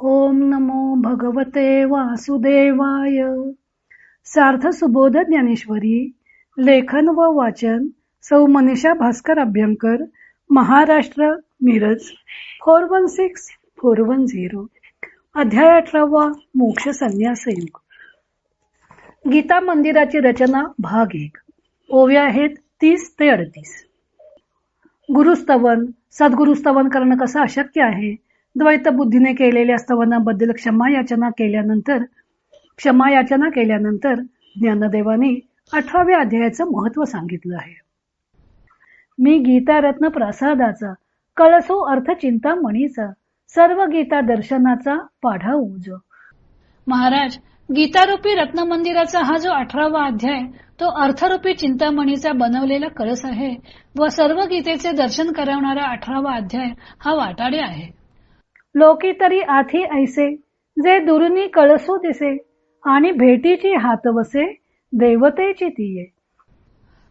ओम नमो भगवते वासुदेवाय. सार्थ सुबोध ज्ञानेश्वरी लेखन व वाचन सौ Manisha Bhaskar Abhyankar Maharashtra Miraj four one six four one zero. अध्याय अठरावा मोक्ष संन्यास योग गीता मंदिराची रचना भाग एक. ओव्या आहेत तीस ते अडतीस. गुरुस्तवन सद्गुरुस्तवन करणं कसं अशक्य आहे? द्वैत बुद्धीने केलेल्या स्तवनाबद्दल क्षमा याचना केल्यानंतर क्षमा याचना केल्यानंतर ज्ञानदेवाने अठराव्या अध्यायाचं महत्त्व सांगितलं आहे. मी गीतारत्न प्रसादाचा कळसो अर्थ चिंतामणीचा सर्व गीता दर्शनाचा पाढा उज महाराज गीतारूपी रत्न मंदिराचा हा जो अठरावा अध्याय तो अर्थरूपी चिंतामणीचा बनवलेला कळस आहे व सर्व गीतेचे दर्शन करवणारा अठरावा अध्याय हा वाटाडे आहे. लोकी तरी आथी ऐसे जे दुरुनी कळसो दिसे आणि भेटीची हात वसे देवतेची तिये.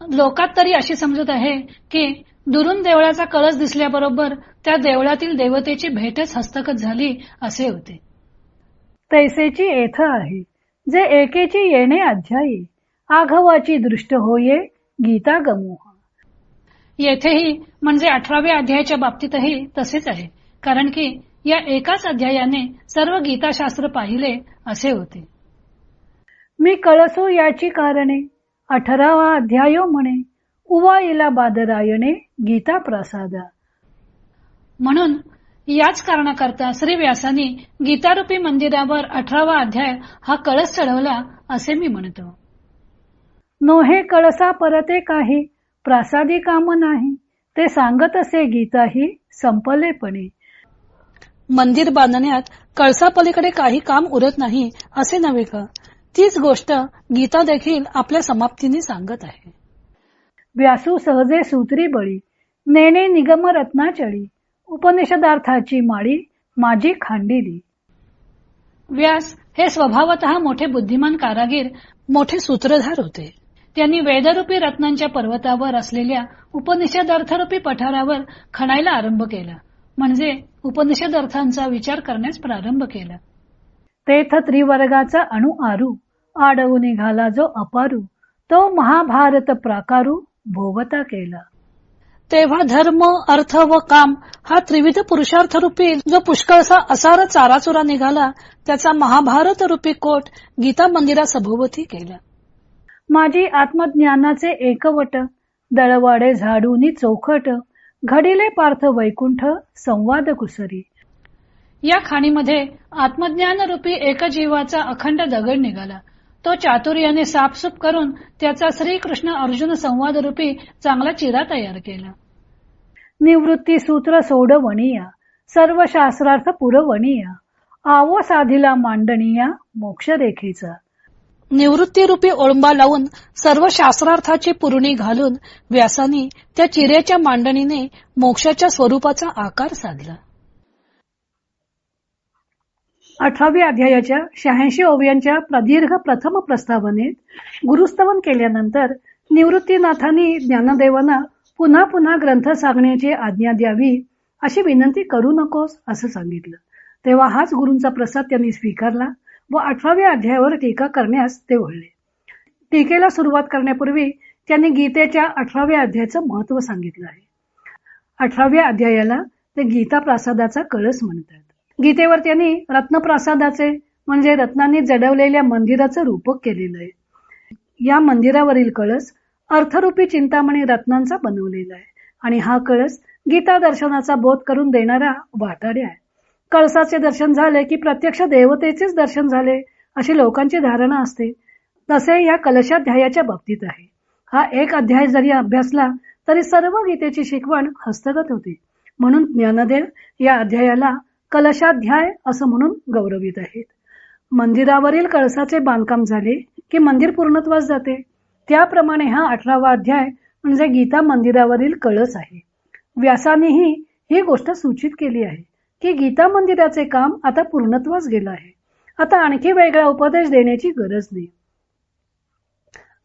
लोकात तरी अशी समजूत आहे की दुरून देवळाचा कळस दिसल्याबरोबर त्या देवळातील देवतेची भेटच हस्तगत झाली असे होते. तैसेची येथ आहे जे एकेची येणे अध्यायी आघवाची दृष्ट होये गीता गमोह. येथेही म्हणजे अठराव्या अध्यायाच्या बाबतीतही तसेच आहे कारण की या एकाच अध्यायाने सर्व गीताशास्त्र पाहिले असे होते. मी कळसो याची कारणे अठरावा अध्यायो म्हणे उवा इला बादरायणे गीता प्रसादा. म्हणून याच कारणाकरता श्री व्यासानी गीतारूपी मंदिरावर अठरावा अध्याय हा कळस चढवला असे मी म्हणतो. नोहे कळसा परते काही प्रासादी काम नाही ते सांगत असे गीताही संपलेपणे. मंदिर बांधण्यात कळसापलीकडे काही काम उरत नाही असे नव्हे का? तीच गोष्ट गीता देखील आपल्या समाप्तीने सांगत आहे. व्यासू सहजे सूत्री बळी नेणे निगम रत्नाचळी उपनिषदार्थाची माळी माझी खांडिली. व्यास हे स्वभावत मोठे बुद्धिमान कारागीर मोठे सूत्रधार होते. त्यांनी वेदरूपी रत्नांच्या पर्वतावर असलेल्या उपनिषद अर्थरूपी पठारावर खणायला आरंभ केला. म्हणजे उपनिषद अर्थांचा विचार करण्यास प्रारंभ केला. तेथ त्रिवर्गाचा अणु आरू आडवू निघाला जो अपारू तो महाभारत प्राकारू भोवता केला. तेव्हा धर्म अर्थ व काम हा त्रिविध पुरुषार्थ रूपी जो पुष्कळसा असार चाराचुरा निघाला त्याचा महाभारत रूपी कोट गीता मंदिरा सभोवती केला. माझी आत्मज्ञानाचे एकवट दळवाडे झाडूनी चौखट घडिले पार्थ वैकुंठ संवाद कुसरी. या खाणीमध्ये आत्मज्ञान रूपी एकजीवाचा अखंड दगड निघाला. तो चातुर्याने साफसूप करून त्याचा श्रीकृष्ण अर्जुन संवाद रूपी चांगला चिरा तयार केला. निवृत्ती सूत्र सोडवणीया सर्व शास्त्रार्थ पुरवणीया आवो साधिला मांडणीया मोक्ष रेखेचा निवृत्तीरूपी ओळंबा लावून सर्व शास्त्रार्थाची पुरणी घालून व्यासानी त्या चिऱ्याच्या मांडणीने मोक्षाच्या स्वरूपाचा आकार साधला. अठराव्या अध्यायाच्या शहाऐंशी ओव्यांच्या प्रदीर्घ प्रथम प्रस्तावनेत गुरुस्तवन केल्यानंतर निवृत्तीनाथांनी ज्ञानदेवांना पुन्हा पुन्हा ग्रंथ सांगण्याची आज्ञा द्यावी अशी विनंती करू नकोस असं सांगितलं. तेव्हा हाच गुरूंचा प्रसाद त्यांनी स्वीकारला. व अठराव्या अध्यायावर टीका करण्यास ते वळले टीकेला सुरुवात करण्यापूर्वी त्यांनी गीतेच्या अठराव्या अध्यायाचं महत्त्व सांगितलं आहे. अठराव्या अध्यायाला ते गीता प्रसादाचा कळस म्हणतात. गीतेवर त्यांनी रत्नप्रासादाचे म्हणजे रत्नांनी जडवलेल्या मंदिराचं रूपक केलेलं आहे. या मंदिरावरील कळस अर्थरूपी चिंतामणी रत्नांचा बनवलेला आहे. आणि हा कळस गीता दर्शनाचा बोध करून देणारा वाटाड्या आहे. कळसाचे दर्शन झाले की प्रत्यक्ष देवतेचेच दर्शन झाले अशी लोकांची धारणा असते. तसे या कलशाध्यायाच्या बाबतीत आहे. हा एक अध्याय जरी अभ्यासला तरी सर्व गीतेची शिकवण हस्तगत होते. म्हणून ज्ञानदेव या अध्यायाला कलशाध्याय असं म्हणून गौरवित आहेत. मंदिरावरील कळसाचे बांधकाम झाले की मंदिर पूर्णत्वास जाते. त्याप्रमाणे हा अठरावा अध्याय म्हणजे गीता मंदिरावरील कळस आहे. व्यासानेही ही गोष्ट सूचित केली आहे. की गीता मंदिराचे काम आता पूर्णत्वास गेलं आहे. आता आणखी वेगळा उपदेश देण्याची गरज नाही.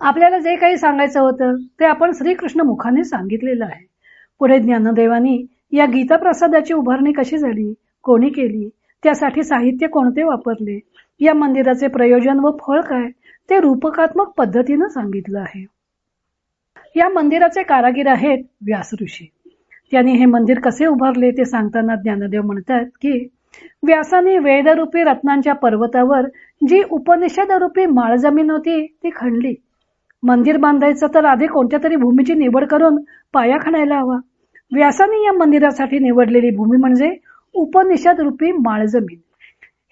आपल्याला जे काही सांगायचं होतं ते आपण श्रीकृष्ण मुखाने सांगितलेलं आहे. पुढे ज्ञानदेवानी या गीता प्रसादाची उभारणी कशी झाली कोणी केली त्यासाठी साहित्य कोणते वापरले या मंदिराचे प्रयोजन व फळ काय ते रूपकात्मक पद्धतीनं सांगितलं आहे. या मंदिराचे कारागीर आहेत व्यास ऋषी त्यांनी हे मंदिर कसे उभारले ते सांगताना ज्ञानदेव म्हणतात की व्यासाने वेदरूपी रत्नांच्या पर्वतावर जी उपनिषदरूपी माळ जमीन होती ती खणली. मंदिर बांधायचं तर आधी कोणत्या तरी भूमीची निवड करून पाया खणायला हवा. व्यासाने या मंदिरासाठी निवडलेली भूमी म्हणजे उपनिषद रूपी माळ जमीन.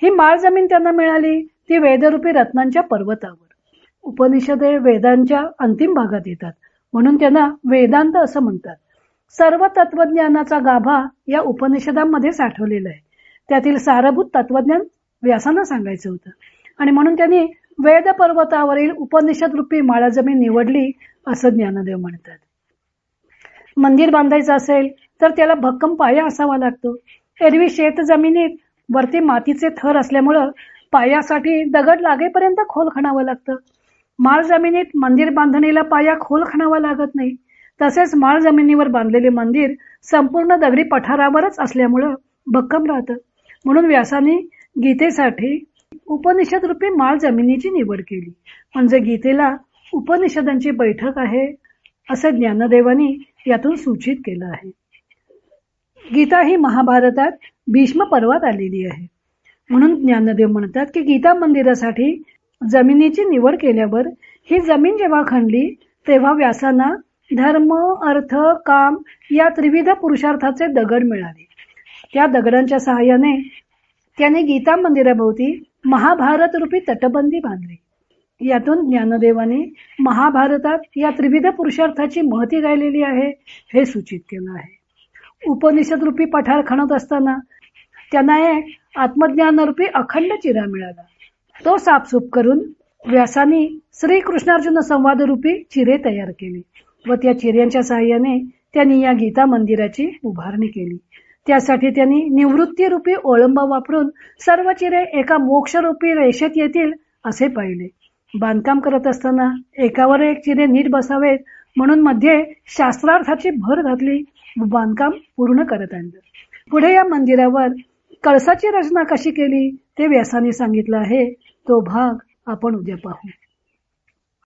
ही माळ जमीन त्यांना मिळाली ती वेदरूपी रत्नांच्या पर्वतावर. उपनिषदे वेदांच्या अंतिम भागात येतात. म्हणून त्यांना वेदांत असं म्हणतात. सर्व तत्वज्ञानाचा गाभा या उपनिषदांमध्ये साठवलेला आहे. त्यातील सारभूत तत्वज्ञान व्यासानं सांगायचं होतं. आणि म्हणून त्यांनी वेद पर्वतावरील उपनिषद रूपी माळा जमीन निवडली असं ज्ञानदेव म्हणतात. मंदिर बांधायचं असेल तर त्याला भक्कम पाया असावा लागतो. एरवी शेत जमिनीत वरती मातीचे थर असल्यामुळं पायासाठी दगड लागेपर्यंत खोल खणावं लागतं. माळ जमिनीत मंदिर बांधणीला पाया खोल खणावा लागत नाही. तसेच माळ जमिनीवर बांधलेले मंदिर संपूर्ण दगडी पठारावरच असल्यामुळं भक्कम राहतं. म्हणून व्यासाने गीतेसाठी उपनिषद रूपी माळ जमिनीची निवड केली. म्हणजे गीतेला उपनिषदांची बैठक आहे असं ज्ञानदेवानी यातून सूचित केलं आहे. गीता ही महाभारतात भीष्म पर्वात आलेली आहे. म्हणून ज्ञानदेव म्हणतात की गीता मंदिरासाठी जमिनीची निवड केल्यावर ही जमीन जेव्हा खणली तेव्हा व्यासांना धर्म अर्थ काम या त्रिविध पुरुषार्थाचे दगड मिळाले. त्या दगडांच्या सहाय्याने त्याने गीता मंदिराभोवती महाभारत रूपी तटबंदी बांधली. यातून ज्ञानदेवाने महाभारतात या त्रिविध पुरुषार्थाची महती गायलेली आहे हे सूचित केलं आहे. उपनिषद रूपी पठार खणत असताना त्यांना एक आत्मज्ञानरूपी अखंड चिरा मिळाला. तो साफसूप करून व्यासानी श्रीकृष्णार्जुन संवाद रूपी चिरे तयार केले. व त्या चिऱ्यांच्या सहाय्याने त्यांनी या गीता मंदिराची उभारणी केली. त्यासाठी त्यांनी निवृत्तीरूपी ओळंब ओळंबा वापरून सर्व चिरे एका मोक्षरूपी रेषेत येतील असे पाहिले. बांधकाम करत असताना एकावर एक चिरे नीट बसावेत म्हणून मध्ये शास्त्रार्थाची भर घातली बांधकाम पूर्ण करत आणलं. पुढे या मंदिरावर कळसाची रचना कशी केली ते व्यासाने सांगितलं आहे. तो भाग आपण उद्या पाहू.